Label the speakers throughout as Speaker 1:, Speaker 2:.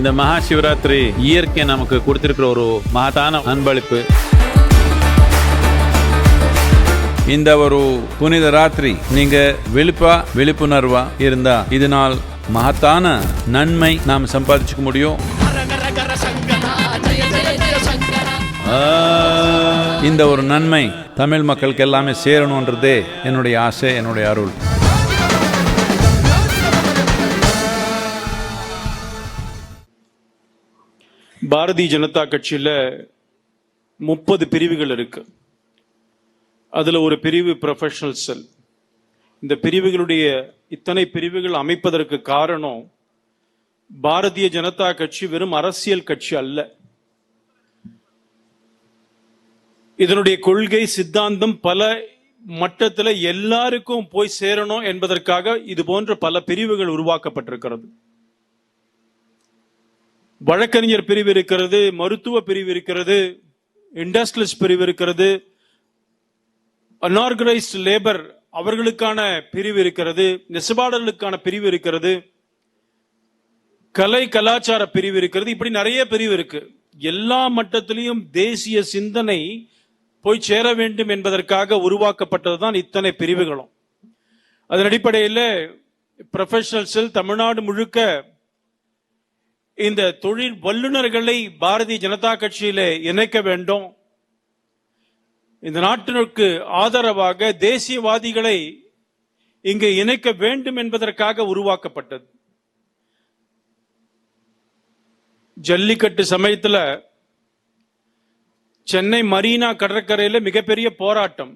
Speaker 1: இந்த மகா சிவராத்திரி இயற்கை நமக்கு கொடுத்திருக்கிற ஒரு மகத்தான அன்பளிப்பு. இந்த ஒரு புனித ராத்திரி நீங்க விழிப்பா விழிப்புணர்வா இருந்தா இதனால் மகத்தான நன்மை நாம் சம்பாதிச்சுக்க முடியும். இந்த ஒரு நன்மை தமிழ் மக்களுக்கு எல்லாமே சேரணுன்றதே என்னுடைய ஆசை என்னுடைய அருள்.
Speaker 2: பாரதிய ஜனதா கட்சியில் முப்பது பிரிவுகள் இருக்கு. அதில் ஒரு பிரிவு ப்ரொஃபஷனல் செல் இந்த பிரிவுகளுடைய இத்தனை பிரிவுகள் அமைப்பதற்கு காரணம் பாரதிய ஜனதா கட்சி வெறும் அரசியல் கட்சி அல்ல. இதனுடைய கொள்கை சித்தாந்தம் பல மட்டத்தில் எல்லாருக்கும் போய் சேரணும் என்பதற்காக இது போன்ற பல பிரிவுகள் உருவாக்கப்பட்டிருக்கிறது. வழக்கறிஞர் பிரிவு இருக்கிறது மருத்துவ பிரிவு இருக்கிறது இண்டஸ்ட்ரியலிஸ்ட் பிரிவு இருக்கிறது அன்ஆர்கனைஸ்ட் லேபர் அவர்களுக்கான பிரிவு இருக்கிறது நெசவாளர்களுக்கான பிரிவு இருக்கிறது கலை கலாச்சார பிரிவு இருக்கிறது இப்படி நிறைய பிரிவு இருக்கு. எல்லா மட்டத்திலையும் தேசிய சிந்தனை போய் சேர வேண்டும் என்பதற்காக உருவாக்கப்பட்டதுதான் இத்தனை பிரிவுகளும். அதன் அடிப்படையில் ப்ரொஃபஷனல் செல் தமிழ்நாடு முழுக்க இந்த தொழில் வல்லுநர்களை பாரதிய ஜனதா கட்சியில இணைக்க வேண்டும். இந்த நாட்டிற்கு ஆதரவாக தேசியவாதிகளை இங்கு இணைக்க வேண்டும் என்பதற்காக உருவாக்கப்பட்டது. ஜல்லிக்கட்டு சமயத்தில் சென்னை மரீனா கடற்கரையில மிகப்பெரிய போராட்டம்.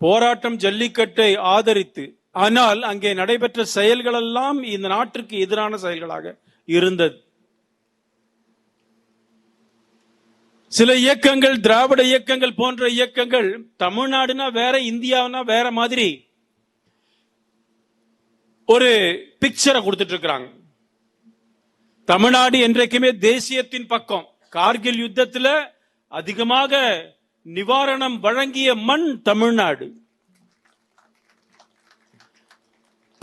Speaker 2: போராட்டம் ஜல்லிக்கட்டை ஆதரித்து ஆனால் அங்கே நடைபெற்ற செயல்களெல்லாம் இந்த நாட்டிற்கு எதிரான செயல்களாக இருந்தது. சில இயக்கங்கள் திராவிட இயக்கங்கள் போன்ற இயக்கங்கள் தமிழ்நாடுனா வேற இந்தியாவுனா வேற மாதிரி ஒரு பிக்சரை கொடுத்துட்டு இருக்கிறாங்க தமிழ்நாடு என்றைக்குமே தேசியத்தின் பக்கம். கார்கில் யுத்தத்தில் அதிகமாக நிவாரணம் வழங்கிய மண் தமிழ்நாடு.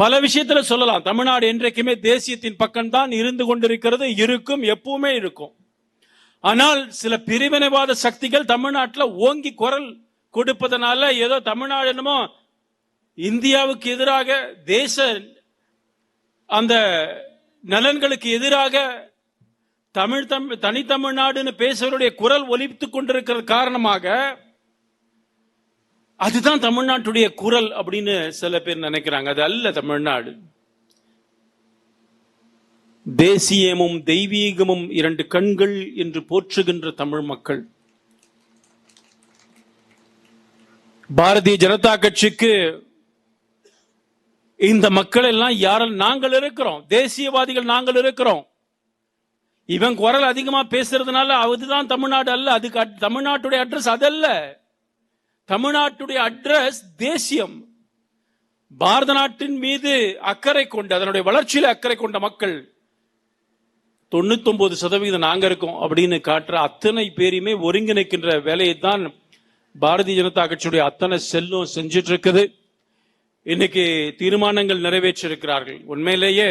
Speaker 2: பல விஷயத்துல சொல்லலாம். தமிழ்நாடு என்றைக்குமே தேசியத்தின் பக்கம்தான் இருந்து கொண்டிருக்கிறது இருக்கும் எப்பவுமே இருக்கும். ஆனால் சில பிரிவினைவாத சக்திகள் தமிழ்நாட்டில் ஓங்கி குரல் கொடுப்பதனால ஏதோ தமிழ்நாடு என்னமோ இந்தியாவுக்கு எதிராக தேச அந்த நலன்களுக்கு எதிராக தமிழ் தம் தனித்தமிழ்நாடுன்னு பேசுவருடைய குரல் ஒலித்து கொண்டிருக்கிற காரணமாக அதுதான் தமிழ்நாட்டுடைய குரல் அப்படின்னு சில பேர் நினைக்கிறாங்க. அது அல்ல தமிழ்நாடு. தேசியமும் தெய்வீகமும் இரண்டு கண்கள் என்று போற்றுகின்ற தமிழ் மக்கள். பாரதிய ஜனதா கட்சிக்கு இந்த மக்கள் எல்லாம் யாரும் நாங்கள் இருக்கிறோம். தேசியவாதிகள் நாங்கள் இருக்கிறோம். இவன் குரல் அதிகமா பேசுறதுனால அதுதான் தமிழ்நாடு அல்ல. அதுக்கு அட்- தமிழ்நாட்டுடைய அட்ரஸ் அதல்ல. தமிழ்நாட்டுடைய அட்ரஸ் தேசியம். பாரத நாட்டின் மீது அக்கறை கொண்டு அதனுடைய வளர்ச்சியில அக்கறை கொண்ட மக்கள் தொண்ணூத்தொன்பது சதவீதம் நாங்க இருக்கோம் அப்படின்னு காட்டுற அத்தனை பேரையுமே ஒருங்கிணைக்கின்ற வேலையை தான் பாரதிய ஜனதா கட்சியுடைய அத்தனை செல்லும் செஞ்சிட்டு இருக்குது இன்னைக்கு தீர்மானங்கள் நிறைவேற்றிருக்கிறார்கள் உண்மையிலேயே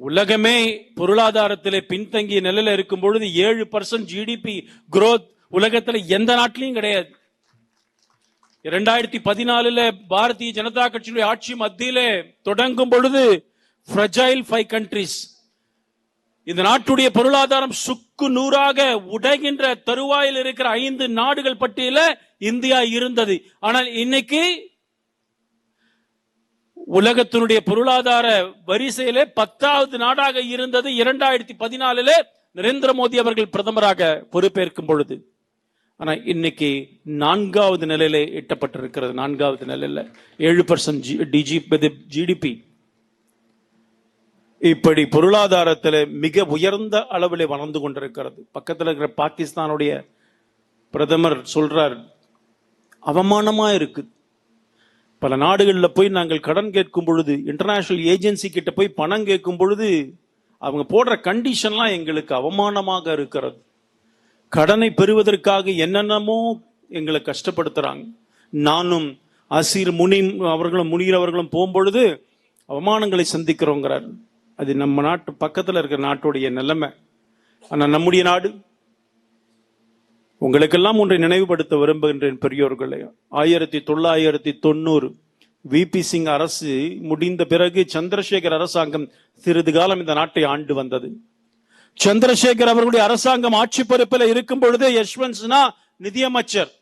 Speaker 2: உலகமே பொருளாதாரத்திலே பின்தங்கிய நிலையில இருக்கும் பொழுது ஏழு பர்சன்ட் ஜிடிபி குரோத் உலகத்துல எந்த நாட்டிலையும் கிடையாது. இரண்டாயிரத்தி பதினாலுல பாரதிய ஜனதா கட்சியுடைய ஆட்சி மத்தியிலே தொடங்கும் பொழுது ஃப்ரஜைல் ஃபைவ் கண்ட்ரிஸ் இந்த நாட்டுடைய பொருளாதாரம் சுக்கு நூறாக உடைகின்ற தருவாயில் இருக்கிற ஐந்து நாடுகள் பட்டியல இந்தியா இருந்தது. ஆனால் இன்னைக்கு உலகத்தினுடைய பொருளாதார வரிசையில பத்தாவது நாடாக இருந்தது இரண்டாயிரத்தி பதினாலுல நரேந்திர மோடி அவர்கள் பிரதமராக பொறுப்பேற்கும் பொழுது. ஆனால் இன்னைக்கு நான்காவது நிலையில எட்டப்பட்டிருக்கிறது. நான்காவது நிலையில ஏழு பர்சன்ட் டிஜி ஜிடிபி இப்படி பொருளாதாரத்தில் மிக உயர்ந்த அளவில் வளர்ந்து கொண்டிருக்கிறது. பக்கத்தில் இருக்கிற பாகிஸ்தானுடைய பிரதமர் சொல்றார் அவமானமா இருக்கு. பல நாடுகளில் போய் நாங்கள் கடன் கேட்கும் பொழுது இன்டர்நேஷனல் ஏஜென்சி கிட்ட போய் பணம் கேட்கும் பொழுது அவங்க போடுற கண்டிஷன்லாம் எங்களுக்கு அவமானமாக இருக்கிறது. கடனை பெறுவதற்காக என்னென்னமோ எங்களை கஷ்டப்படுத்துறாங்க. நானும் அசீர் முனி அவர்களும் முனீர் அவர்களும் போகும்பொழுது அவமானங்களை சந்திக்கிறோங்கிறார். அது நம்ம நாட்டு பக்கத்துல இருக்கிற நாட்டுடைய நிலைமை. ஆனால் நம்முடைய நாடு உங்களுக்கெல்லாம் ஒன்றை நினைவுபடுத்த விரும்புகின்றேன் பெரியோர்களே. ஆயிரத்தி தொள்ளாயிரத்தி தொண்ணூறு விபி சிங் அரசு முடிந்த பிறகு சந்திரசேகர் அரசாங்கம் சிறிது காலம் இந்த நாட்டை ஆண்டு வந்தது. சந்திரசேகர் அவர்களுடைய அரசாங்கம் ஆட்சி பொறுப்பில் இருக்கும் பொழுதே யஷ்வந்த் சின்ஹா நிதியமைச்சர்.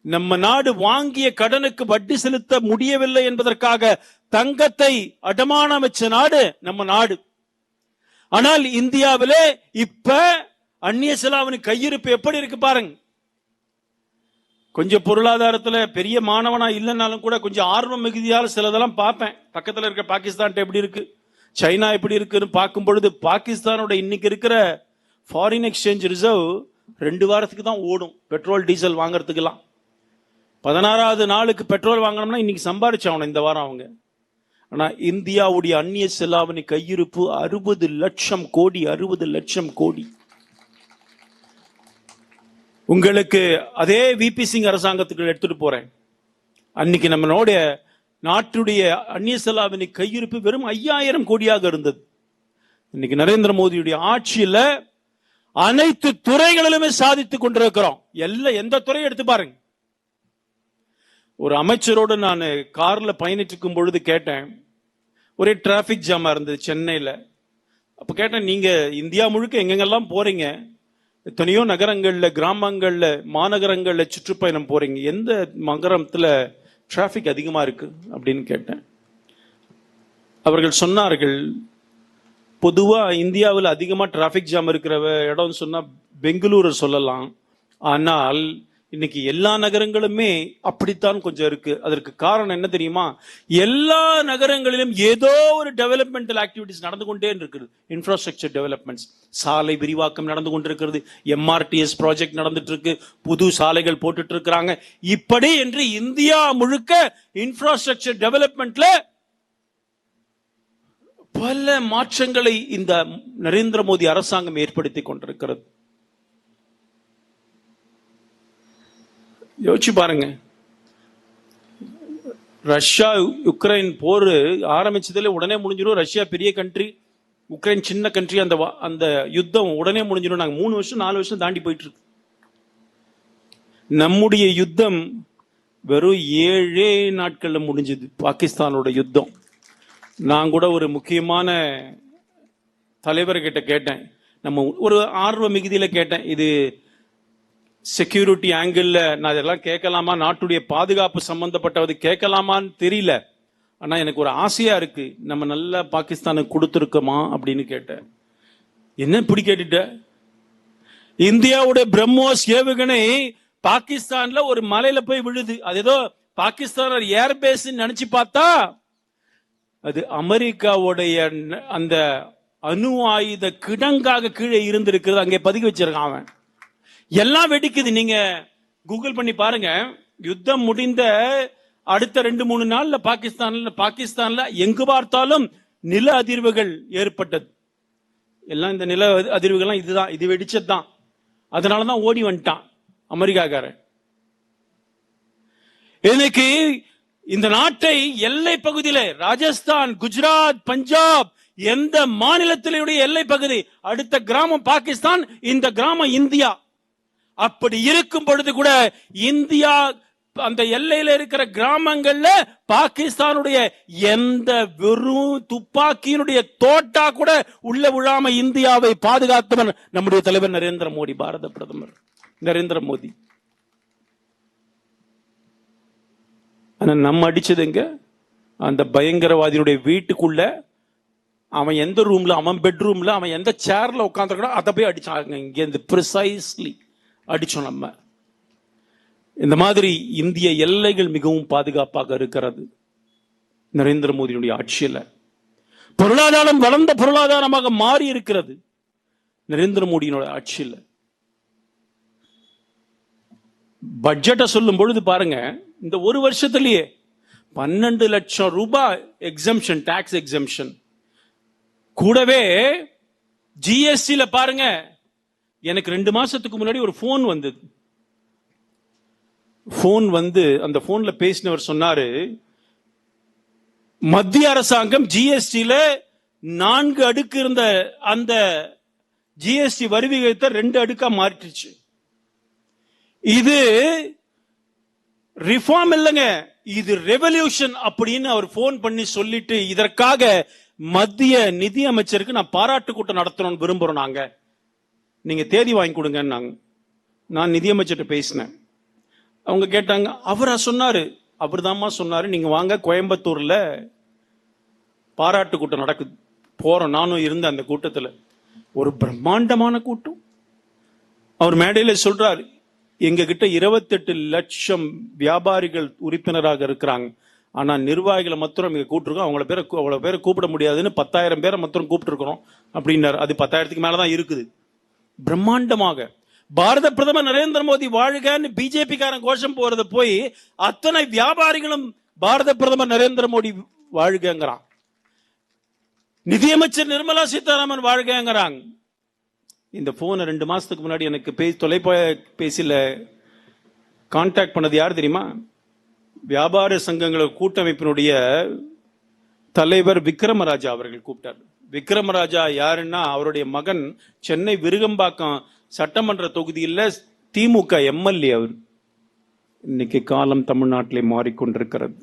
Speaker 2: நம்ம நாடு வாங்கிய கடனுக்கு வட்டி செலுத்த முடியவில்லை என்பதற்காக தங்கத்தை அடமானம் வச்ச நாடு நம்ம நாடு. ஆனால் இந்தியாவிலே இப்ப அந்நிய செலாவணி கையிருப்பு எப்படி இருக்கு பாருங்க. கொஞ்சம் பொருளாதாரத்துல பெரிய மாணவனா இல்லைனாலும் கூட கொஞ்சம் ஆர்வம் மிகுதியால் சிலதெல்லாம் பார்ப்பேன். பக்கத்துல இருக்க பாகிஸ்தான் எப்படி இருக்கு? சைனா எப்படி இருக்குன்னு பார்க்கும் பொழுது பாகிஸ்தானோட இன்னைக்கு இருக்கிற ஃபாரின் எக்ஸ்சேஞ்ச் ரிசர்வ் ரெண்டு வாரத்துக்கு தான் ஓடும். பெட்ரோல் டீசல் வாங்குறதுக்கெல்லாம். பதினாறாவது நாளுக்கு பெட்ரோல் வாங்கணும்னா இன்னைக்கு சம்பாரிச்சாகணும் இந்த வாரம் அவங்க. ஆனா இந்தியாவுடைய அந்நிய செலாவணி கையிருப்பு அறுபது லட்சம் கோடி அறுபது லட்சம் கோடி. உங்களுக்கு அதே விபி சிங் அரசாங்கத்துக்கு எடுத்துட்டு போறேன். அன்னைக்கு நம்மளுடைய நாட்டுடைய அந்நிய செலாவணி கையிருப்பு வெறும் ஐயாயிரம் கோடியாக இருந்தது. இன்னைக்கு நரேந்திர மோடியுடைய ஆட்சியில அனைத்து துறைகளிலுமே சாதித்துக் கொண்டிருக்கிறோம். எல்லாம் எந்த துறையை எடுத்து பாருங்க. ஒரு அமைச்சரோடு நான் கார்ல பயணிட்டு இருக்கும் பொழுது கேட்டேன். ஒரே டிராபிக் ஜாமா இருந்தது சென்னையில. அப்ப கேட்டேன் நீங்க இந்தியா முழுக்க எங்கெங்கெல்லாம் போறீங்க? எத்தனையோ நகரங்கள்ல கிராமங்கள்ல மாநகரங்கள்ல சுற்றுப்பயணம் போறீங்க? எந்த நகரத்துல டிராஃபிக் அதிகமாக இருக்கு அப்படின்னு கேட்டேன். அவர்கள் சொன்னார்கள் பொதுவாக இந்தியாவில் அதிகமாக டிராஃபிக் ஜாம் இருக்கிற இடம்னு சொன்னால் பெங்களூரை சொல்லலாம். ஆனால் இன்னைக்கு எல்லா நகரங்களுமே அப்படித்தான் கொஞ்சம் இருக்கு. அதற்கு காரணம் என்ன தெரியுமா? எல்லா நகரங்களிலும் ஏதோ ஒரு டெவலப்மெண்டல் ஆக்டிவிட்டிஸ் நடந்து கொண்டே இருக்குது இன்ஃப்ராஸ்ட்ரக்சர் டெவலப்மெண்ட்ஸ் சாலை விரிவாக்கம் நடந்து கொண்டிருக்கிறது. எம்ஆர்டிஎஸ் ப்ராஜெக்ட் நடந்துட்டு இருக்கு புது சாலைகள் போட்டுட்டு இருக்கிறாங்க இப்படி என்று இந்தியா முழுக்க இன்ஃப்ராஸ்ட்ரக்சர் டெவலப்மெண்ட்ல பல மாற்றங்களை இந்த நரேந்திர மோடி அரசாங்கம் ஏற்படுத்தி கொண்டிருக்கிறது. யோசிச்சு பாருங்க. ரஷ்யா உக்ரைன் போர் ஆரம்பிச்சதுல உடனே முடிஞ்சிடும் ரஷ்யா பெரிய கண்ட்ரி உக்ரைன் சின்ன கண்ட்ரி அந்த வா- அந்த யுத்தம் உடனே முடிஞ்சிடும் நாங்கள் மூணு வருஷம் நாலு வருஷம் தாண்டி போயிட்டு இருக்கு நம்முடைய யுத்தம் வெறும் ஏழே நாட்கள்ல முடிஞ்சது பாகிஸ்தானோட யுத்தம். நான் கூட ஒரு முக்கியமான தலைவர்கிட்ட கேட்டேன். நம்ம ஒரு ஆர்வ மிகுதியில் கேட்டேன். இது செக்யூரிட்டி ஆங்கிளில் நான் இதெல்லாம் கேட்கலாமா? நாட்டுடைய பாதுகாப்பு சம்பந்தப்பட்டது கேட்கலாமான்னு தெரியல. ஆனால் எனக்கு ஒரு ஆசையாக இருக்குது நம்ம நல்ல பாகிஸ்தானுக்கு கொடுத்துருக்கோமா அப்படின்னு கேட்டேன். என்ன இப்படி கேட்டுட்ட? இந்தியாவுடைய பிரம்மோஸ் ஏவுகணை பாகிஸ்தான்ல ஒரு மலையில போய் விழுது. அது ஏதோ பாகிஸ்தான் ஏர்பேஸ் நினைச்சு பார்த்தா அது அமெரிக்காவுடைய அந்த அணு ஆயுத கிடங்காக கீழே இருந்திருக்கிறது. அங்கே பதுக்கி வச்சிருக்கான் அவன். எல்லாம் வெடிக்குது. நீங்க கூகுள் பண்ணி பாருங்க. யுத்தம் முடிந்த அடுத்த ரெண்டு மூணு நாள்ல பாகிஸ்தான்ல பாகிஸ்தான்ல எங்கு பார்த்தாலும் நில அதிர்வுகள் ஏற்பட்டது. எல்லாம் இந்த நில அதிர்வுகள்லாம் இதுதான் இது வெடிச்சதுதான். அதனாலதான் ஓடி வந்துட்டான் அமெரிக்காக்காரன். இன்னைக்கு இந்த நாட்டை எல்லை பகுதியில ராஜஸ்தான் குஜராத் பஞ்சாப் எந்த மாநிலத்திலுடைய எல்லை பகுதி? அடுத்த கிராமம் பாகிஸ்தான் இந்த கிராமம் இந்தியா. அப்படி இருக்கும் பொழுது கூட இந்தியா அந்த எல்லையில இருக்கிற கிராமங்கள்ல பாகிஸ்தானுடைய எந்த வெறும் துப்பாக்கியினுடைய தோட்டா கூட உள்ள விழாம இந்தியாவை பாதுகாத்தவன் நம்முடைய தலைவர் நரேந்திர மோடி பாரத பிரதமர். நரேந்திர மோடி. ஆனா நம்ம அடிச்சதுங்க அந்த பயங்கரவாதியுடைய வீட்டுக்குள்ள அவன் எந்த ரூம்ல அவன் பெட்ரூம்ல அவன் எந்த சேர்ல உட்காந்துருக்கோ அதை போய் அடிச்சாங்க இங்க இந்த ப்ரிசைஸ்லி அடிச்சோம் நம்ம. இந்த மாதிரி இந்திய எல்லைகள் மிகவும் பாதுகாப்பாக இருக்கிறது. நரேந்திர மோடியினுடைய ஆட்சியில. பொருளாதாரம் வளர்ந்த பொருளாதாரமாக மாறி இருக்கிறது. நரேந்திர மோடியினோட ஆட்சியில். பட்ஜெட்டை சொல்லும் பொழுது பாருங்க இந்த ஒரு வருஷத்திலேயே பன்னெண்டு லட்சம் ரூபாய் எக்ஸம்ஷன் டாக்ஸ் எக்ஸம்ஷன் கூடவே ஜிஎஸ்டியில் பாருங்க எனக்கு ரெண்டு மாசத்துக்கு முன்னாடி ஒரு ஃபோன் வந்தது. ஃபோன் வந்து அந்த ஃபோன்ல பேசினவர் சொன்னாரு மத்திய அரசாங்கம் ஜிஎஸ்டியில நான்கு அடுக்கு இருந்த அந்த ஜிஎஸ்டி வரி விகிதத்தை ரெண்டு அடுக்கா மாற்றிச்சு. இது ரிஃபார்ம் இல்லைங்க. இது ரெவல்யூஷன் அப்படின்னு அவர் போன் பண்ணி சொல்லிட்டு இதற்காக மத்திய நிதி அமைச்சருக்கு நான் பாராட்டு கூட்டம் நடத்தணும்னு விரும்புறோம் நாங்க. நீங்கள் தேதி வாங்கி கொடுங்கன்னாங்க நான் நிதியமைச்சர்கிட்ட பேசினேன். அவங்க கேட்டாங்க அவரா அவர் தான்ம்மா சொன்னார் நீங்கள் வாங்க கோயம்புத்தூரில் பாராட்டு கூட்டம் நடக்குது. போகிறோம் நானும் இருந்தேன் அந்த கூட்டத்தில். ஒரு பிரம்மாண்டமான கூட்டம். அவர் மேடையில் சொல்கிறார் எங்ககிட்ட இருபத்தெட்டு லட்சம் வியாபாரிகள் உறுப்பினராக இருக்கிறாங்க. ஆனால் நிர்வாகிகளை மாத்திரம் இங்கே கூப்பிட்டுருக்கோம். அவங்கள பேரை கூ- பேரை கூப்பிட முடியாதுன்னு பத்தாயிரம் பேரை மாத்திரம் கூப்பிட்டுருக்குறோம். அப்படின்னாரு. அது பத்தாயிரத்துக்கு மேலே தான் இருக்குது. பிரம்மாண்டமாக. பாரத பிரதமர் நரேந்திர மோடி வாழ்கன்னு பிஜேபிக்காரன் கோஷம் போறது போய் அத்தனை வியாபாரிகளும் பாரத பிரதமர் நரேந்திர மோடி வாழ்கங்கிறான். நிதியமைச்சர் நிர்மலா சீதாராமன் வாழ்கங்கிறாங்க இந்த போனை ரெண்டு மாசத்துக்கு முன்னாடி எனக்கு பே பேசியில் கான்டாக்ட் பண்ணது யார் தெரியுமா? வியாபார சங்கங்கள கூட்டமைப்பினுடைய தலைவர் விக்ரமராஜா அவர்கள் கூப்பிட்டார். விக்ரமராஜா யாருன்னா அவருடைய மகன் சென்னை விருகம்பாக்கம் சட்டமன்ற தொகுதியில் திமுக எம்எல்ஏ அவர். இன்னைக்கு காலம் தமிழ்நாட்டிலே மாறிக்கொண்டிருக்கிறது.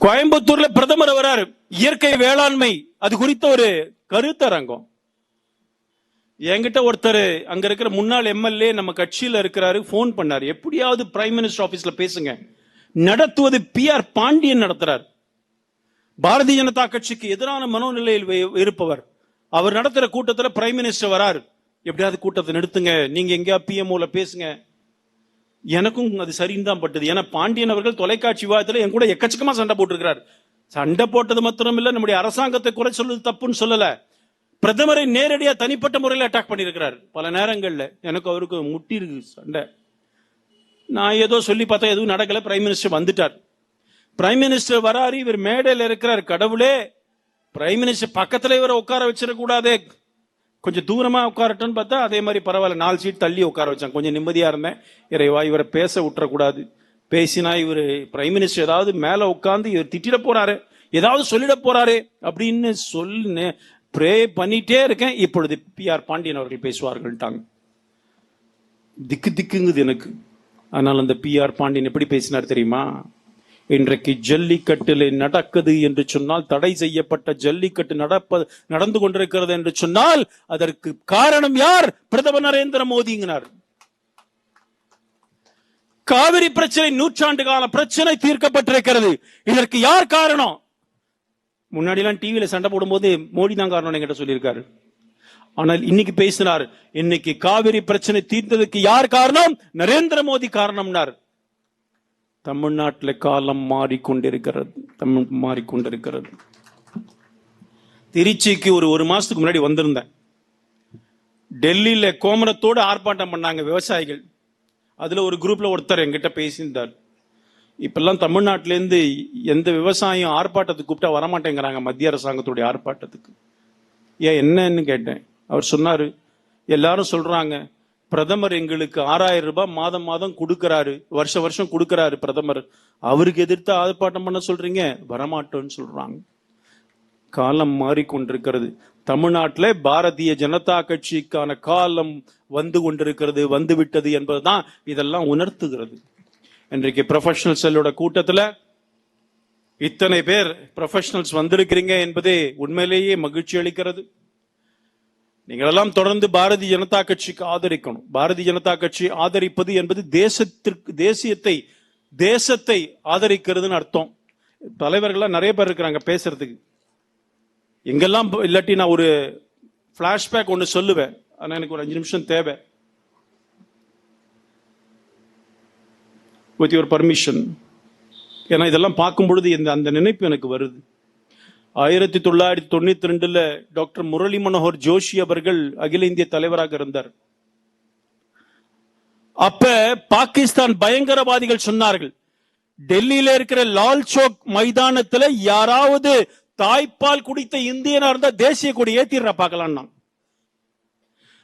Speaker 2: கோயம்புத்தூர்ல பிரதமர் வராரு. இயற்கை வேளாண்மை அது குறித்த ஒரு கருத்தரங்கம். என்கிட்ட ஒருத்தர் அங்க இருக்கிற முன்னாள் எம்எல்ஏ நம்ம கட்சியில இருக்கிறாரு ஃபோன் பண்ணாரு. எப்படியாவது பிரைம் மினிஸ்டர் ஆபீஸ்ல பேசுங்க. நடத்துவது பி ஆர் பாண்டியன் நடத்துறாரு. பாரதிய ஜனதா கட்சிக்கு எதிரான மனோநிலையில் இருப்பவர். அவர் நடத்துற கூட்டத்தில் பிரைம் மினிஸ்டர் வராரு. எப்படியாவது கூட்டத்தை நிறுத்துங்க. நீங்க எங்கேயா பிஎம்ஓல பேசுங்க. எனக்கும் அது சரின்னு தான் பட்டது. ஏன்னா பாண்டியன் அவர்கள் தொலைக்காட்சி விவாதத்தில் என் கூட எக்கச்சக்கமா சண்டை போட்டிருக்கிறார். சண்டை போட்டது மாத்திரம் இல்ல நம்முடைய அரசாங்கத்தை குறை சொல்றது தப்புன்னு சொல்லல. பிரதமரை நேரடியா தனிப்பட்ட முறையில் அட்டாக் பண்ணியிருக்கிறார். பல நேரங்கள்ல எனக்கு அவருக்கு முட்டி இருக்கு சண்டை. நான் ஏதோ சொல்லி பார்த்தா எதுவும் நடக்கல. பிரைம் மினிஸ்டர் வந்துட்டார். பிரைம் மினிஸ்டர் வராரு இவர் மேடையில் இருக்கிறார் கடவுளே. பிரைம் மினிஸ்டர் பக்கத்துல இவரை உட்கார வச்சிடக்கூடாதே. கொஞ்சம் தூரமா உட்காரட்டும்னு பார்த்தா அதே மாதிரி பரவாயில்ல நாலு சீட் தள்ளி உட்கார வச்சான் கொஞ்சம் நிம்மதியா இருந்தேன். இறைவா இவரை பேச விட்டுறக்கூடாது. பேசினா இவர் பிரைம் மினிஸ்டர் ஏதாவது மேல உட்காந்து இவர் திட்டிட போறாரு. ஏதாவது சொல்லிட போறாரு அப்படின்னு சொல்லு ப்ரே பண்ணிட்டே இருக்கேன். இப்பொழுது பி ஆர் பாண்டியன் அவர்கள் பேசுவார்கள்ட்டாங்க. திக்கு திக்குங்குது எனக்கு. ஆனால் அந்த பி ஆர் பாண்டியன் எப்படி பேசினார் தெரியுமா? இன்றைக்கு ஜல்லிக்கட்டில் நடக்குது என்று சொன்னால் தடை செய்யப்பட்ட ஜல்லிக்கட்டு நடப்ப நடந்து கொண்டிருக்கிறது என்று சொன்னால் அதற்கு காரணம் யார்? பிரதமர் நரேந்திர மோடிங்கினார் காவிரி பிரச்சனை நூற்றாண்டு கால பிரச்சனை தீர்க்கப்பட்டிருக்கிறது. இதற்கு யார் காரணம்? முன்னாடி எல்லாம் டிவியில சண்டை போடும்போது மோடி தான் காரணம் என்கிட்ட சொல்லியிருக்காரு. ஆனால் இன்னைக்கு பேசினார் இன்னைக்கு காவிரி பிரச்சனை தீர்ந்ததுக்கு யார் காரணம்? நரேந்திர மோடி காரணம்னார். தமிழ்நாட்டில் காலம் மாறிக்கொண்டிருக்கிறது. தமிழ் மாறிக்கொண்டிருக்கிறது. திருச்சிக்கு ஒரு ஒரு மாசத்துக்கு முன்னாடி வந்திருந்தேன். டெல்லியில கோமரத்தோடு ஆர்ப்பாட்டம் பண்ணாங்க விவசாயிகள். அதுல ஒரு குரூப்ல ஒருத்தர் என்கிட்ட பேசியிருந்தார். இப்பெல்லாம் தமிழ்நாட்டிலேருந்து எந்த விவசாயம் ஆர்ப்பாட்டத்துக்கு கூப்பிட்டா வரமாட்டேங்கிறாங்க மத்திய அரசாங்கத்துடைய ஆர்ப்பாட்டத்துக்கு. ஏன் என்னன்னு கேட்டேன். அவர் சொன்னார் எல்லாரும் சொல்றாங்க பிரதமர் எங்களுக்கு ஆறாயிரம் ரூபாய் மாதம் மாதம் கொடுக்கறாரு வருஷ வருஷம் கொடுக்கறாரு பிரதமர். அவருக்கு எதிர்த்து ஆர்ப்பாட்டம் பண்ண சொல்றீங்க? வரமாட்டோம்னு சொல்றாங்க. காலம் மாறிக்கொண்டிருக்கிறது. தமிழ்நாட்டில் பாரதிய ஜனதா கட்சிக்கான காலம் வந்து கொண்டிருக்கிறது வந்து விட்டது என்பதுதான் இதெல்லாம் உணர்த்துகிறது. இன்றைக்கு ப்ரொஃபஷனல் செல்லோட கூட்டத்துல இத்தனை பேர் ப்ரொஃபஷனல்ஸ் வந்திருக்கிறீங்க என்பதே உண்மையிலேயே மகிழ்ச்சி அளிக்கிறது. நீங்கள் எல்லாம் தொடர்ந்து பாரதிய ஜனதா கட்சிக்கு ஆதரிக்கணும். பாரதிய ஜனதா கட்சி ஆதரிப்பது என்பது தேசத்திற்கு தேசியத்தை தேசத்தை ஆதரிக்கிறதுன்னு அர்த்தம். தலைவர்கள்லாம் நிறைய பேர் இருக்கிறாங்க பேசுறதுக்கு. எங்கெல்லாம் இல்லாட்டி நான் ஒரு ஃபிளாஷ்பேக் ஒன்று சொல்லுவேன். ஆனால் எனக்கு ஒரு அஞ்சு நிமிஷம் தேவை. வித் யுவர் பர்மிஷன் ஏன்னா இதெல்லாம் பார்க்கும் பொழுது இந்த அந்த நினைப்பு எனக்கு வருது. ஆயிரத்தி தொள்ளாயிரத்தி தொண்ணூத்தி ரெண்டுல டாக்டர் முரளி மனோகர் ஜோஷி அவர்கள் அகில இந்திய தலைவராக இருந்தார். அப்ப பாகிஸ்தான் பயங்கரவாதிகள் சொன்னார்கள் டெல்லியில இருக்கிற லால் சோக் மைதானத்துல யாராவது தாய்ப்பால் குடித்த இந்தியனா இருந்தா தேசிய கொடி ஏத்திடுற நான்.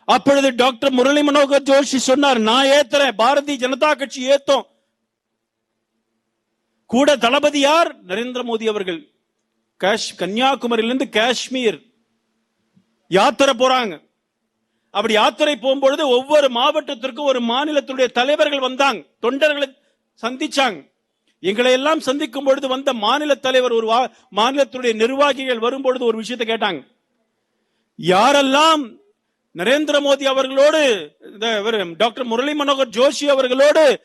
Speaker 2: அப்பொழுது டாக்டர் முரளி மனோகர் ஜோஷி சொன்னார் நான் ஏத்துறேன் பாரதிய ஜனதா கட்சி ஏத்தோம். கூட தளபதி யார்? நரேந்திர மோடி அவர்கள். காஷ் கன்னியாகுமரியிலிருந்து காஷ்மீர் யாத்திரை போறாங்க. அப்படி யாத்திரை போகும்பொழுது ஒவ்வொரு மாவட்டத்திற்கும் ஒரு மாநிலத்துடைய தலைவர்கள் வந்தாங்க. தொண்டர்களை சந்திச்சாங்க. எங்களை எல்லாம் சந்திக்கும் பொழுது வந்த மாநில தலைவர் ஒரு வா- மாநிலத்துடைய நிர்வாகிகள் வரும்பொழுது ஒரு விஷயத்தை கேட்டாங்க. யாரெல்லாம் நரேந்திர மோடி அவர்களோடு இந்த டாக்டர் முரளி மனோகர் ஜோஷி அவர்களோடு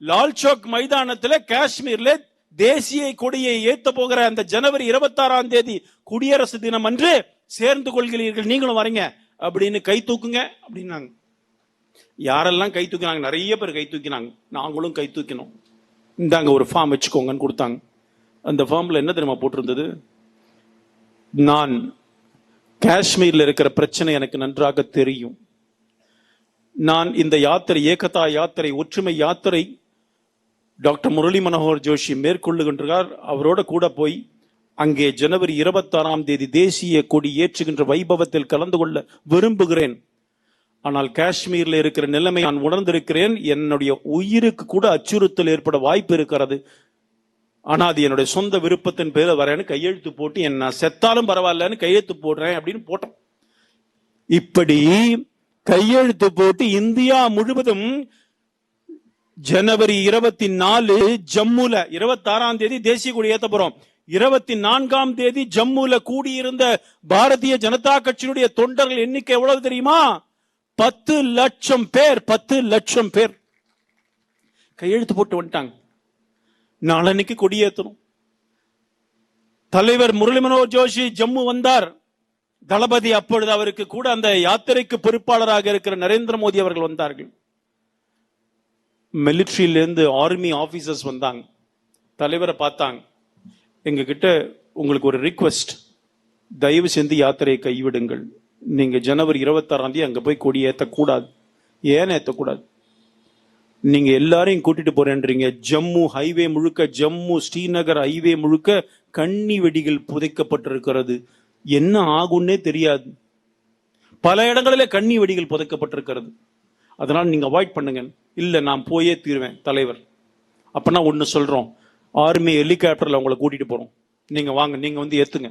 Speaker 2: லால் சோக் மைதானத்தில் காஷ்மீர்ல தேசிய கொடியை ஏத்த போகிற அந்த ஜனவரி இருபத்தாறாம் தேதி குடியரசு தினம் அன்று சேர்ந்து கொள்கிறீர்கள் நீங்களும் வரீங்க அப்படின்னு கை தூக்குங்க அப்படின்னாங்க. யாரெல்லாம் கை தூக்கினாங்க? நிறைய பேர் கை தூக்கினாங்க. நாங்களும் கை தூக்கினோம். இந்தாங்க ஒரு ஃபார்ம் வச்சுக்கோங்கன்னு கொடுத்தாங்க. அந்த ஃபார்ம்ல என்ன தெரியுமா போட்டிருந்தது? நான் காஷ்மீர்ல இருக்கிற பிரச்சனை எனக்கு நன்றாக தெரியும். நான் இந்த யாத்திரை ஏகதா யாத்திரை ஒற்றுமை யாத்திரை டாக்டர் முரளி மனோகர் ஜோஷி மேற்கொள்ளுகின்றார். அவரோட கூட போய் அங்கே ஜனவரி இருபத்தாறாம் தேதி தேசிய கொடி ஏற்றுகின்ற வைபவத்தில் கலந்து கொள்ள விரும்புகிறேன். ஆனால் காஷ்மீரில் இருக்கிற நிலைமை நான் உணர்ந்திருக்கிறேன். என்னுடைய உயிருக்கு கூட அச்சுறுத்தல் ஏற்பட வாய்ப்பு இருக்கிறது. ஆனால் அது என்னுடைய சொந்த விருப்பத்தின் பேரில் வரேன்னு கையெழுத்து போட்டு என்ன செத்தாலும் பரவாயில்லன்னு கையெழுத்து போடுறேன் அப்படின்னு போட்டோம் இப்படி கையெழுத்து போட்டு இந்தியா முழுவதும் ஜனவரி இருபத்தி நாலு ஜம்முல இருபத்தாறாம் தேதி தேசிய கொடி ஏத்த போறோம். இருபத்தி நான்காம் தேதி ஜம்முல கூடியிருந்த பாரதிய ஜனதா கட்சியினுடைய தொண்டர்கள் எண்ணிக்கை எவ்வளவு தெரியுமா? பத்து லட்சம் பேர் பத்து லட்சம் பேர். கையெழுத்து போட்டு வந்துட்டாங்க. நாளன்னைக்கு கொடியேற்றணும் தலைவர் முரளி மனோகர் ஜோஷி ஜம்மு வந்தார். தளபதி அப்பொழுது அவருக்கு கூட அந்த யாத்திரைக்கு பொறுப்பாளராக இருக்கிற நரேந்திர மோடி அவர்கள் வந்தார்கள். மிலிட்ரியிலேருந்து ஆர்மி ஆஃபீஸர்ஸ் வந்தாங்க. தலைவரை பார்த்தாங்க. எங்ககிட்ட உங்களுக்கு ஒரு ரிக்வெஸ்ட் தயவு செஞ்சு யாத்திரையை கைவிடுங்கள். நீங்கள் ஜனவரி இருபத்தாறாம் தேதி போய் கொடி ஏற்றக்கூடாது ஏன் ஏற்றக்கூடாது? நீங்கள் எல்லாரையும் கூட்டிட்டு போறேன்றீங்க. ஜம்மு ஹைவே முழுக்க ஜம்மு ஸ்ரீநகர் ஹைவே முழுக்க கண்ணி வெடிகள் புதைக்கப்பட்டிருக்கிறது. என்ன ஆகும்னே தெரியாது. பல இடங்களில் கண்ணி வெடிகள் புதைக்கப்பட்டிருக்கிறது. அதனால் நீங்கள் அவாய்ட் பண்ணுங்க இல்லை நான் போயே தீருவேன் தலைவர். அப்போனா ஒன்று சொல்கிறோம் ஆர்மி ஹெலிகாப்டரில் உங்களை கூட்டிகிட்டு போகிறோம் நீங்கள் வாங்க நீங்கள் வந்து ஏற்றுங்க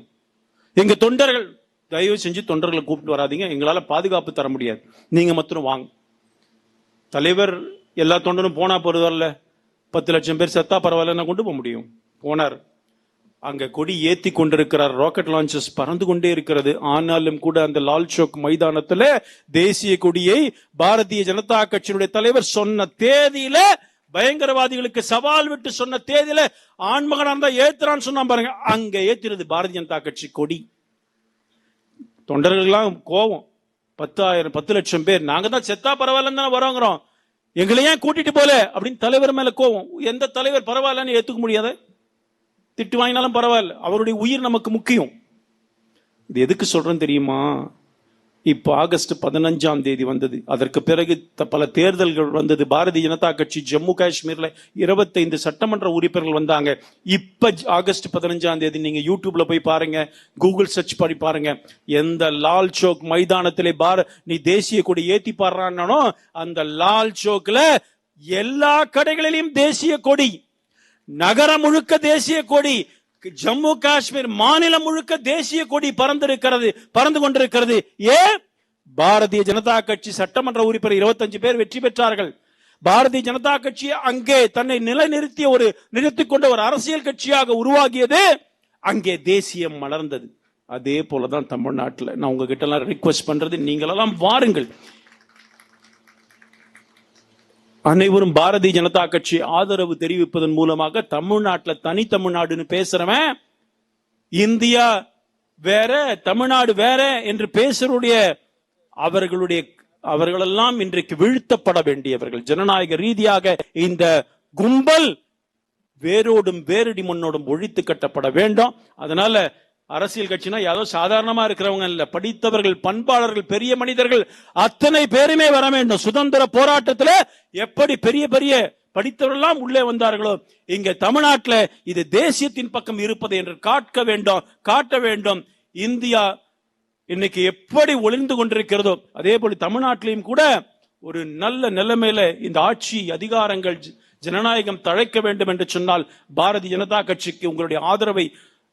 Speaker 2: எங்கள் தொண்டர்கள் தயவு செஞ்சு தொண்டர்களை கூப்பிட்டு வராதீங்க. எங்களால் பாதுகாப்பு தர முடியாது. நீங்கள் மட்டும் வாங்க. தலைவர் எல்லா தொண்டரும் போனால் போறதில்ல பத்து லட்சம் பேர் செத்தா பரவாயில்ல கொண்டு போக முடியும். போனார். அங்க கொடி ஏத்தி கொண்டிருக்கிறார் ராக்கெட் லான்ச்சஸ் பறந்து கொண்டே இருக்கிறது. ஆனாலும் கூட அந்த லால் சோக் மைதானத்துல தேசிய கொடியை பாரதிய ஜனதா கட்சியினுடைய தலைவர் சொன்ன தேதியில பயங்கரவாதிகளுக்கு சவால் விட்டு சொன்ன தேதியில ஆண்மகனா தான் ஏத்துறான்னு சொன்னா பாருங்க. அங்க ஏத்துறது பாரதிய ஜனதா கட்சி கொடி. தொண்டர்கள்லாம் கோவம். பத்தாயிரம் பத்து லட்சம் பேர். நாங்க தான் செத்தா பரவாயில்லன்னு தானே வரோங்கிறோம். எங்களை ஏன் கூட்டிட்டு போல? அப்படின்னு தலைவர் மேல கோவம். எந்த தலைவர் பரவாயில்லன்னு ஏத்துக்க முடியாத. திட்டு வாங்கினாலும் பரவாயில்ல. அவருடைய உயிர் நமக்கு முக்கியம். இது எதுக்கு சொல்றேன் தெரியுமா? இப்போ ஆகஸ்ட் பதினஞ்சாம் தேதி வந்தது. அதற்கு பிறகு த- பல தேர்தல்கள் வந்தது. பாரதிய ஜனதா கட்சி ஜம்மு காஷ்மீர்ல இருபத்தைந்து சட்டமன்ற உறுப்பினர்கள் வந்தாங்க. இப்ப ஆகஸ்ட் பதினஞ்சாம் தேதி நீங்க யூடியூப்ல போய் பாருங்க. கூகுள் சர்ச் பண்ணி பாருங்க. எந்த லால் சோக் மைதானத்திலே பார நீ தேசிய கொடி ஏத்தி பாடுறானோ அந்த லால் சௌக்ல எல்லா கடைகளிலும் தேசிய கொடி. நகரம் முழுக்க தேசிய கொடி ஜம்மு காஷ்மீர் மாநிலம் முழுக்க தேசிய கொடி பறந்திருக்கிறது பறந்து கொண்டிருக்கிறது. ஏன் பாரதிய ஜனதா கட்சி சட்டமன்ற உறுப்பினர் 25 பேர் வெற்றி பெற்றார்கள். பாரதிய ஜனதா கட்சி அங்கே தன்னை நிலைநிறுத்திய ஒரு நிறுத்திக் கொண்ட ஒரு அரசியல் கட்சியாக உருவாகியது அங்கே தேசியம் மலர்ந்தது. அதே போலதான் தமிழ்நாட்டில். நான் உங்ககிட்ட எல்லாம் ரிக்வெஸ்ட் பண்றது நீங்களெல்லாம் வாருங்கள். அனைவரும் பாரதிய ஜனதா கட்சி ஆதரவு தெரிவிப்பதன் மூலமாக தமிழ்நாட்டுல தனி தமிழ்நாடுன்னு பேசுறவன் இந்தியா வேற தமிழ்நாடு வேற என்று பேசுறவுடைய அவர்களுடைய அவர்களெல்லாம் இன்றைக்கு வீழ்த்தப்பட வேண்டியவர்கள். ஜனநாயக ரீதியாக இந்த கும்பல் வேரோடும் வேரடி மண்ணோடும் ஒழித்து கட்டப்பட வேண்டும். அதனால அரசியல் கட்சினா ஏதோ சாதாரணமா இருக்கிறவங்க இல்ல. படித்தவர்கள் பண்பாளர்கள் பெரிய மனிதர்கள் அத்தனை பேருமே வர வேண்டும். சுதந்திர போராட்டத்துல எப்படி பெரிய பெரிய படித்தவர்கள்லாம் உள்ளே வந்தார்களோ இங்க தமிழ்நாட்டில் இது தேசியத்தின் பக்கம் இருப்பது என்று காட்ட வேண்டும் காட்ட வேண்டும். இந்தியா இன்னைக்கு எப்படி ஒளிந்து கொண்டிருக்கிறதோ அதே போல தமிழ்நாட்டிலையும் கூட ஒரு நல்ல நிலைமையில இந்த ஆட்சி அதிகாரங்கள் ஜ- ஜனநாயகம் தழைக்க வேண்டும் என்று சொன்னால் பாரதிய ஜனதா கட்சிக்கு உங்களுடைய ஆதரவை